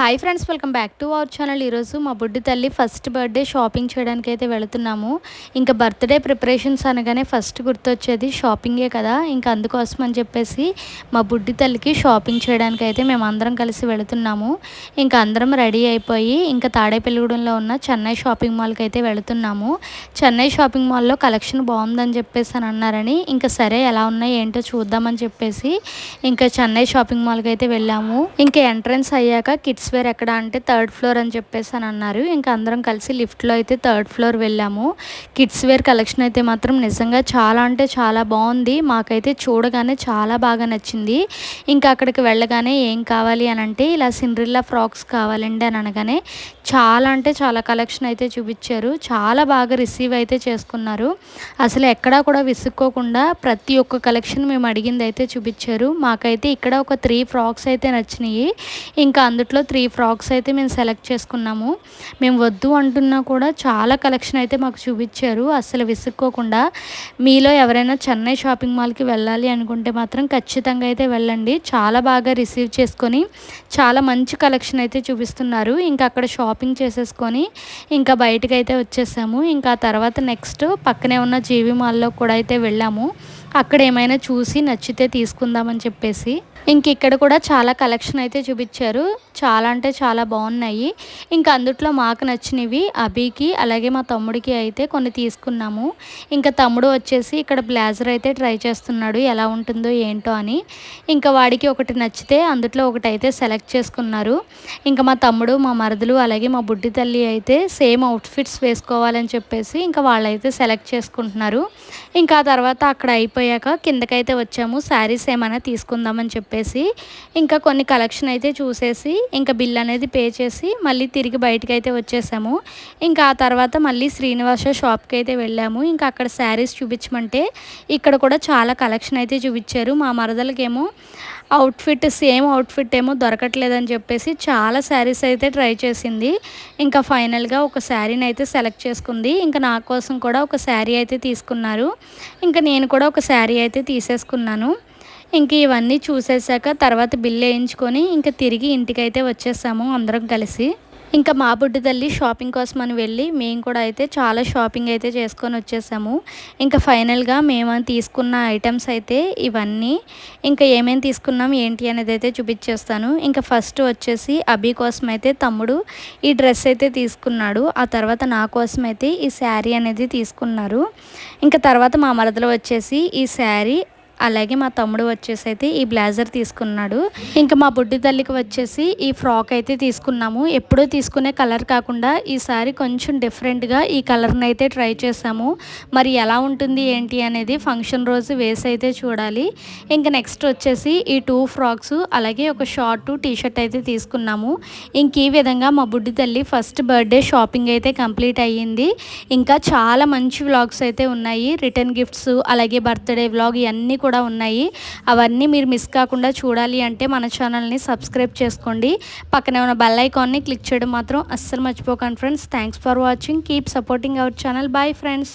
Hi friends welcome back to our channel ఈరోజు మా బుడ్డి తల్లి ఫస్ట్ బర్త్డే షాపింగ్ చేయడానికి అయితే వెళుతున్నాము. ఇంకా బర్త్డే ప్రిపరేషన్స్ అనగానే ఫస్ట్ గుర్తొచ్చేది షాపింగే కదా. ఇంకా అందుకోసం అని చెప్పేసి మా బుడ్డి తల్లికి షాపింగ్ చేయడానికి అయితే మేము అందరం కలిసి వెళుతున్నాము. ఇంకా అందరం రెడీ అయిపోయి ఇంకా తాడేపల్లిగూడెంలో ఉన్న చెన్నై షాపింగ్ మాల్కి అయితే వెళుతున్నాము. చెన్నై షాపింగ్ మాల్లో కలెక్షన్ బాగుందని చెప్పేసి అని అన్నారని ఇంకా సరే ఎలా ఉన్నాయి ఏంటో చూద్దామని చెప్పేసి ఇంకా చెన్నై షాపింగ్ మాల్కి అయితే వెళ్ళాము. ఇంకా ఎంట్రన్స్ అయ్యాక కిడ్స్ వేర్ ఎక్కడ అంటే థర్డ్ ఫ్లోర్ అని చెప్పేసి అని అన్నారు. ఇంకా అందరం కలిసి లిఫ్ట్లో అయితే థర్డ్ ఫ్లోర్ వెళ్ళాము. కిడ్స్ వేర్ కలెక్షన్ అయితే మాత్రం నిజంగా చాలా అంటే చాలా బాగుంది. మాకైతే చూడగానే చాలా బాగా నచ్చింది. ఇంకా అక్కడికి వెళ్ళగానే ఏం కావాలి అని అంటే ఇలా సిండ్రిల్లా ఫ్రాక్స్ కావాలండి అని అనగానే చాలా అంటే చాలా కలెక్షన్ అయితే చూపించారు. చాలా బాగా రిసీవ్ అయితే చేసుకున్నారు. అసలు ఎక్కడా కూడా విసుక్కోకుండా ప్రతి ఒక్క కలెక్షన్ మేము అడిగింది అయితే చూపించారు. మాకైతే ఇక్కడ ఒక త్రీ ఫ్రాక్స్ అయితే నచ్చినాయి. ఇంకా అందుట్లో త్రీ ఫ్రాక్స్ అయితే మేము సెలెక్ట్ చేసుకున్నాము. మేము వద్దు అంటున్నా కూడా చాలా కలెక్షన్ అయితే మాకు చూపించారు. అసలు విసుక్కోకుండా మీలో ఎవరైనా చెన్నై షాపింగ్ మాల్కి వెళ్ళాలి అనుకుంటే మాత్రం ఖచ్చితంగా అయితే వెళ్ళండి. చాలా బాగా రిసీవ్ చేసుకొని చాలా మంచి కలెక్షన్ అయితే చూపిస్తున్నారు. ఇంకా అక్కడ షాపింగ్ చేసేసుకొని ఇంకా బయటకు అయితే వచ్చేసాము. ఇంకా తర్వాత నెక్స్ట్ పక్కనే ఉన్న జీవి మాల్లో కూడా అయితే వెళ్ళాము. అక్కడ ఏమైనా చూసి నచ్చితే తీసుకుందామని చెప్పేసి. ఇంక ఇక్కడ కూడా చాలా కలెక్షన్ అయితే చూపించారు. చాలా అంటే చాలా బాగున్నాయి. ఇంకా అందుట్లో మాకు నచ్చినవి అభికి అలాగే మా తమ్ముడికి అయితే కొన్ని తీసుకున్నాము. ఇంకా తమ్ముడు వచ్చేసి ఇక్కడ బ్లేజర్ అయితే ట్రై చేస్తున్నాడు. ఎలా ఉంటుందో ఏంటో అని. ఇంకా వాడికి ఒకటి నచ్చితే అందుట్లో ఒకటి అయితే సెలెక్ట్ చేసుకున్నారు. ఇంకా మా తమ్ముడు మా మరదలు అలాగే మా బుడ్డి తల్లి అయితే సేమ్ అవుట్ఫిట్స్ వేసుకోవాలని చెప్పేసి ఇంకా వాళ్ళైతే సెలెక్ట్ చేసుకుంటున్నారు. ఇంకా ఆ తర్వాత అక్కడ అయిపోయాక కిందకైతే వచ్చాము. శారీస్ ఏమైనా తీసుకుందామని చెప్పేసి ఇంకా కొన్ని కలెక్షన్ అయితే చూసేసి ఇంకా బిల్ అనేది పే చేసి మళ్ళీ తిరిగి బయటకు అయితే వచ్చేసాము. ఇంకా ఆ తర్వాత మళ్ళీ శ్రీనివాస షాప్కి అయితే వెళ్ళాము. ఇంకా అక్కడ శారీస్ చూపించమంటే ఇక్కడ కూడా చాలా కలెక్షన్ అయితే చూపించారు. మా మరదలకేమో అవుట్ఫిట్ సేమ్ అవుట్ఫిట్ ఏమో దొరకట్లేదని చెప్పేసి చాలా శారీస్ అయితే ట్రై చేసింది. ఇంకా ఫైనల్గా ఒక శారీని అయితే సెలెక్ట్ చేసుకుంది. ఇంకా నా కోసం కూడా ఒక శారీ అయితే తీసుకున్నారు. ఇంకా నేను కూడా ఒక శారీ అయితే తీసేసుకున్నాను. ఇంక ఇవన్నీ చూసేసాక తర్వాత బిల్ వేయించుకొని ఇంకా తిరిగి ఇంటికైతే వచ్చేసాము అందరం కలిసి. ఇంకా మా బుడ్డి తల్లి షాపింగ్ కోసం అని వెళ్ళి మేము కూడా అయితే చాలా షాపింగ్ అయితే చేసుకొని వచ్చేసాము. ఇంకా ఫైనల్గా మేము తీసుకున్న ఐటమ్స్ అయితే ఇవన్నీ. ఇంకా ఏమేమి తీసుకున్నాం ఏంటి అనేది అయితే చూపించేస్తాను. ఇంకా ఫస్ట్ వచ్చేసి అభి కోసం అయితే తమ్ముడు ఈ డ్రెస్ అయితే తీసుకున్నాడు. ఆ తర్వాత నా కోసం అయితే ఈ శారీ అనేది తీసుకున్నారు. ఇంకా తర్వాత మా మరదలు వచ్చేసి ఈ శారీ అలాగే మా తమ్ముడు వచ్చేసి అయితే ఈ బ్లేజర్ తీసుకున్నాడు. ఇంకా మా బుడ్డి తల్లికి వచ్చేసి ఈ ఫ్రాక్ అయితే తీసుకున్నాము. ఎప్పుడూ తీసుకునే కలర్ కాకుండా ఈసారి కొంచెం డిఫరెంట్గా ఈ కలర్ని అయితే ట్రై చేసాము మరి ఎలా ఉంటుంది ఏంటి అనేది ఫంక్షన్ రోజు వేసి అయితే చూడాలి. ఇంకా నెక్స్ట్ వచ్చేసి ఈ టూ ఫ్రాక్స్ అలాగే ఒక షార్ట్ టీ షర్ట్ అయితే తీసుకున్నాము. ఇంక ఈ విధంగా మా బుడ్డి తల్లి ఫస్ట్ బర్త్డే షాపింగ్ అయితే కంప్లీట్ అయ్యింది. ఇంకా చాలా మంచి వ్లాగ్స్ అయితే ఉన్నాయి. రిటర్న్ గిఫ్ట్స్ అలాగే బర్త్డే వ్లాగ్ ఇవన్నీ కూడా కూడా ఉన్నాయి. అవన్నీ మీరు మిస్ కాకుండా చూడాలి అంటే మన ఛానల్ని సబ్స్క్రైబ్ చేసుకోండి. పక్కనే ఉన్న బెల్ ఐకాన్ని క్లిక్ చేయడం మాత్రం అస్సలు మర్చిపోకండి friends thanks for watching keep supporting our channel bye friends